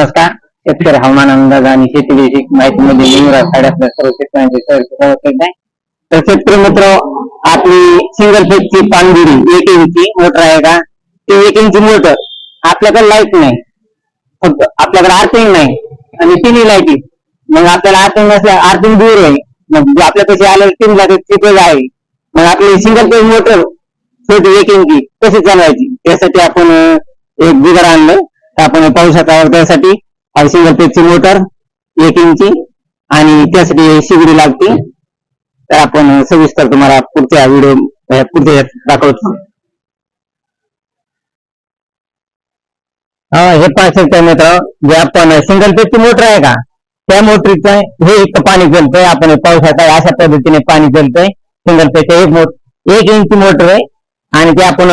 नमस्कार शेतकरी हवामान अंदाज आणि शेतीविषयक माहितीमध्ये मध्ये सर्व शेतकऱ्यांचे आहे तर शेतकरी मित्र आपली सिंगल फेजची पानगिरी एक इंची मोटर आहे का? ती एक इंची मोटर. आपल्याकडे लाइट नाही. फक्त आपल्याकडे आर्थिंग नाही. आणि तिन्ही लाईटी मग आपल्याला आर्थिंग नसल्या आर्थिंग दूर आहे. मग आपल्या पैसे आले तीन लाख तिथे आहे. मग आपली सिंगल फेज मोटर छोटी एक इंची कशी चालवायची. त्यासाठी आपण एक बिगर आणलं. तर आपण पाहू शकता त्यासाठी सिंगल पेजची मोटर एक इंची आणि त्यासाठी शिगडी लागते. तर आपण सविस्तर तुम्हाला पुढच्या व्हिडिओ पुढच्या दाखवतो. हा हे पाच शकता मित्र जे आपण सिंगल पेजची मोटर आहे का त्या मोटरीचं हे इतकं पाणी गलतंय आपण हे पाहू शकता अशा पद्धतीने पाणी चलतंय सिंगल पेजचं एक मोट एक इंची मोटर आहे. आणि ते आपण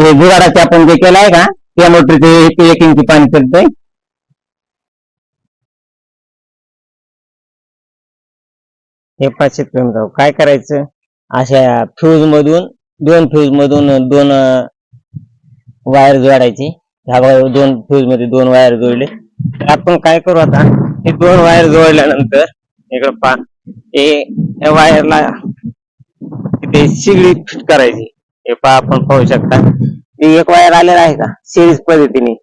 हे जुगाडाचे आपण जे केलं आहे का त्या मोटरीचे एक एक इंची पाणी चलतंय हे पाच शेतकरी जाऊ काय करायचं? अशा फ्यूज मधून दोन फ्यूज मधून दोन वायर जोडायची. ह्या दोन फ्यूजमध्ये दोन वायर जोडले. तर आपण काय करू आता? हे दोन वायर जोडल्यानंतर इकडं पा हे या वायरला तिथे शिगडी फिट करायची. हे पहा आपण पाहू शकता. एक वायर आलेला आहे का? सिरीज पद्धतीने.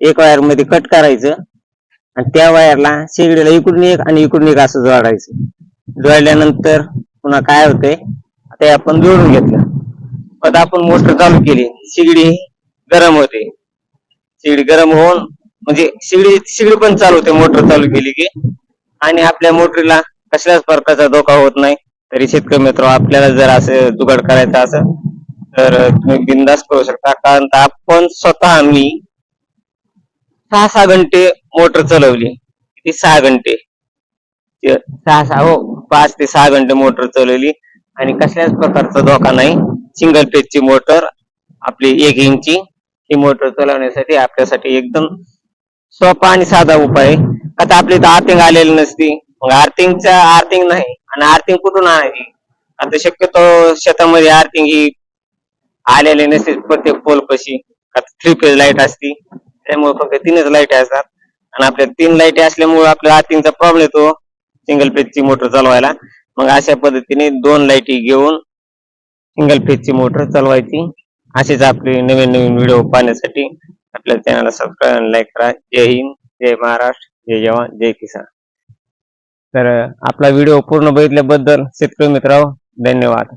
एक वायरमध्ये कट करायचं. आणि त्या वायरला शेगडीला इकडून एक आणि इकडून एक असं जोडायचं. जोडल्यानंतर पुन्हा काय होतंय? ते आपण जोडून घेतलं. आता आपण मोटर चालू केली. शिगडी गरम होते. शिगडी गरम होऊन म्हणजे शिगडी शिगडी पण चालू होते. मोटर चालू केली की. आणि आपल्या मोटरीला कसल्याच प्रकारचा धोका होत नाही. तरी शेतकरी मित्र आपल्याला जर असं जुगाड करायचं असं तर तुम्ही बिंदास करू शकता कारण आपण स्वतः आम्ही सहा सहा घंटे मोटर चालवली. किती? सहा घंटे. सहा सहा हो पाच ते सहा घंटे मोटर चालवली. आणि कसल्याच प्रकारचा धोका नाही. सिंगल पेजची मोटर आपली एक इंची ही मोटर चालवण्यासाठी आपल्यासाठी एकदम सोपा आणि साधा उपाय आता आपली तर आर्थिंग आलेली नसती. मग आर्थिंगच्या आर्थिंग नाही. आणि आर्थिंग कुठून आणायची? आता शक्यतो शेतामध्ये आर्थिंग ही आलेले नसते प्रत्येक पोल कशी थ्री फेज लाइट असती. त्यामुळे फक्त तीनच लाइट असतात. आणि आपल्या तीन लाईटी असल्यामुळे आपल्या आर्थिंगचा प्रॉब्लेम येतो. सिंगल फेजची मोटर चालवायला. मग अशा पद्धतीने दोन लाईटी घेऊन सिंगल फेजची मोटर चालवायची. असेच आपले नवीन नवीन व्हिडिओ पाहण्यासाठी आपल्या चॅनलला सबस्क्राईब आणि लाईक करा. जय हिंद जय महाराष्ट्र जय जवान जय किसान. तर आपला व्हिडिओ पूर्ण बघितल्याबद्दल शेतकरी मित्रांनो धन्यवाद.